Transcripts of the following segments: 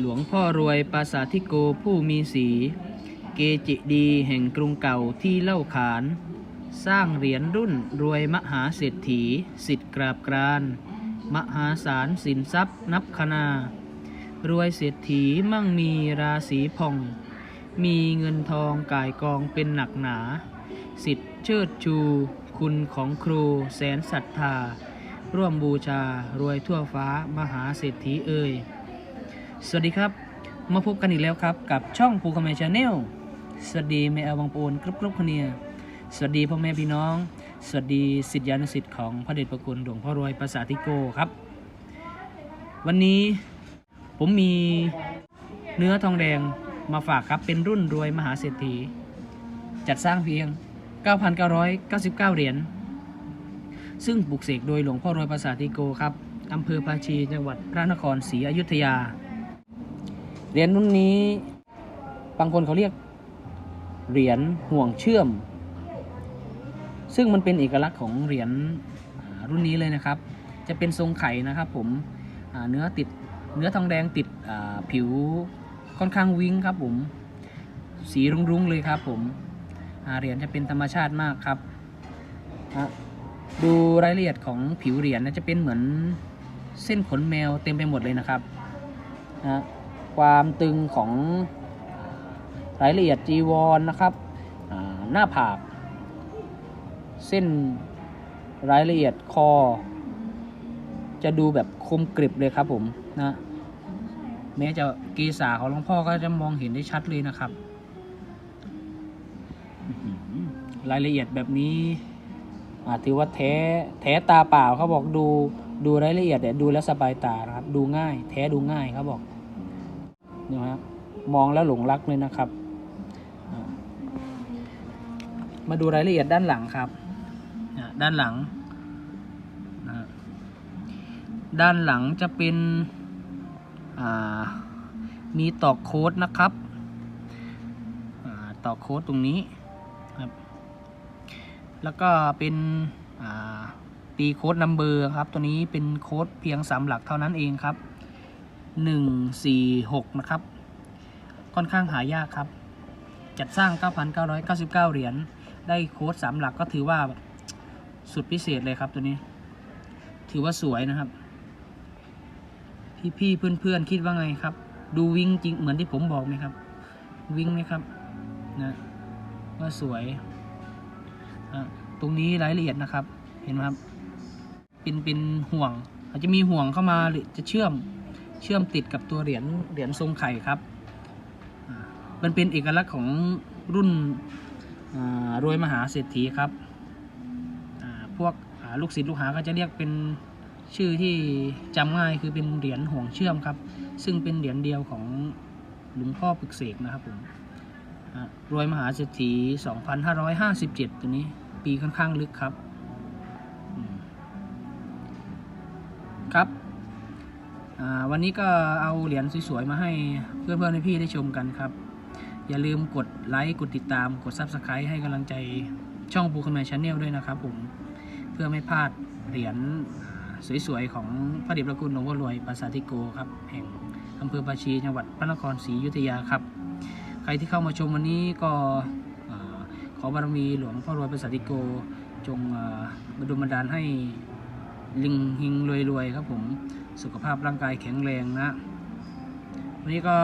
หลวงพ่อรวยปราสาทธิโกผู้มีสี เกจิดีแห่งกรุงเก่าที่เล่าขาน สร้างเหรียญรุ่นรวยมหาเศรษฐีสิทธิ์กราบกรานมหาศาลสินทรัพย์นับคณารวยเศรษฐีมั่งมีราศีผ่อง มีเงินทองกายกองเป็นหนักหนา สิทธิ์เชิดชู คุณของครูแสนศรัทธา ร่วมบูชารวยทั่วฟ้ามหาเศรษฐีเอ่ย สวัสดีครับ มาพบกันอีกแล้วครับ กับช่องภูคำชาแนลสวัสดีแม่เอาวังปูนกรุบกรุบคเนียสวัสดีพ่อแม่พี่น้อง สวัสดีสิทธิานุสิทธิ์ของพระเดชพระคุณหลวงพ่อรวยภาษาธิโกครับ วันนี้ผมมีเนื้อทองแดงมาฝากครับเป็นรุ่นรวยมหาเศรษฐี จัดสร้างเพียง 9,999 เหรียญซึ่งปลูกเสกโดยหลวงพ่อรวยภาษาธิโกครับอำเภอภาชีจังหวัดพระนครศรีอยุธยา เหรียญรุ่นนี้ บางคนเขาเรียก เหรียญห่วงเชื่อม ซึ่งมันเป็นเอกลักษณ์ของเหรียญรุ่นนี้เลยนะครับ จะเป็นทรงไข่นะครับผมเนื้อติดเนื้อทองแดงติดผิวค่อนข้างวิ้งครับผมสีรุ้งๆเลยครับผมเหรียญจะเป็นธรรมชาติมากครับ ดูรายละเอียดของผิวเหรียญนะจะเป็นเหมือนเส้นขนแมวเต็มไปหมดเลยนะครับนะ ความตึงของรายละเอียดจีวรนนะครับหน้าผาก เส้นรายละเอียดคอ จะดูแบบคมกริบเลยครับผมนะแม้จะกีสาของหลวงพ่อก็จะมองเห็นได้ชัดเลยนะครับ รายละเอียดแบบนี้อถือว่าแท้แท้ตาเปล่าเขาบอกดูดูรายละเอียดเนี่ยดูแล้วสบายตานะครับ ดูง่าย แท้ดูง่ายเขาบอก นี่ครับมองแล้วหลงรักเลยนะครับ มาดูรายละเอียดด้านหลังครับด้านหลัง ด้านหลังจะเป็นมีตอกโค้ดนะครับอตอกโค้ดตรงนี้ครับ แล้วก็เป็นตีโค้ดนัมเบอร์ครับ ตัวนี้เป็นโค้ดเพียงสามหลักเท่านั้นเองครับ หนึ่งสี่หกนะครับ ค่อนข้างหายากครับ จัดสร้าง 9,999 เหรียญ ได้โค้ดสามหลักก็ถือว่าสุดพิเศษเลยครับตัวนี้ ถือว่าสวยนะครับ พี่ๆเพื่อนๆ คิดว่าไงครับ ดูวิ่งจริงเหมือนที่ผมบอกไหมครับ วิ่งไหมครับนะว่าสวย ตรงนี้รายละเอียดนะครับ เห็นไหมครับ เป็นเป็นห่วง อาจจะมีห่วงเข้ามาหรือจะเชื่อม เชื่อมติดกับตัวเหรียญเหรียญทรงไข่ครับมันเป็นเอกลักษณ์ของรุ่นรวยมหาเศรษฐีครับพวกลูกศิษย์ลูกหาก็จะเรียกเป็นชื่อที่จำง่ายคือเป็นเหรียญห่วงเชื่อมครับ ซึ่งเป็นเหรียญเดียวของหลวงพ่อปึกเสกนะครับผมรวยมหาเศรษฐี 2557 ตัวนี้ปีค่อนข้างลึกครับ ครับ วันนี้ก็เอาเหรียญสวยๆ มาให้เพื่อนๆพี่ๆได้ชมกันครับ อย่าลืมกดไลค์กดติดตามกด Subscribe ให้กำลังใจช่องปูคันแมชแนลด้วยนะครับผมเพื่อไม่พลาดเหรียญสวยๆ ของพระเดชพระคุณหลวงพ่อรวยปราสาทิโกครับแห่งอำเภอภาชีจังหวัดพระนครศรีอยุธยาครับ ใครที่เข้ามาชมวันนี้ก็ขอบารมีหลวงพ่อรวยปราสาทิโก จงอ่าบดลบันดาลให้ลิงหิงรวยๆครับผม สุขภาพร่างกายแข็งแรงนะวันนี้ก็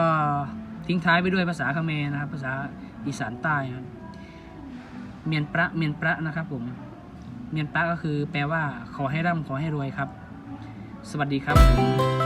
ทิ้งท้ายไปด้วยภาษาเขมรนะครับ ภาษาอีสานใต้ครับเมียนประเมียนประนะครับผมเมียนประก็คือแปลว่าขอให้ร่ำขอให้รวยครับ สวัสดีครับ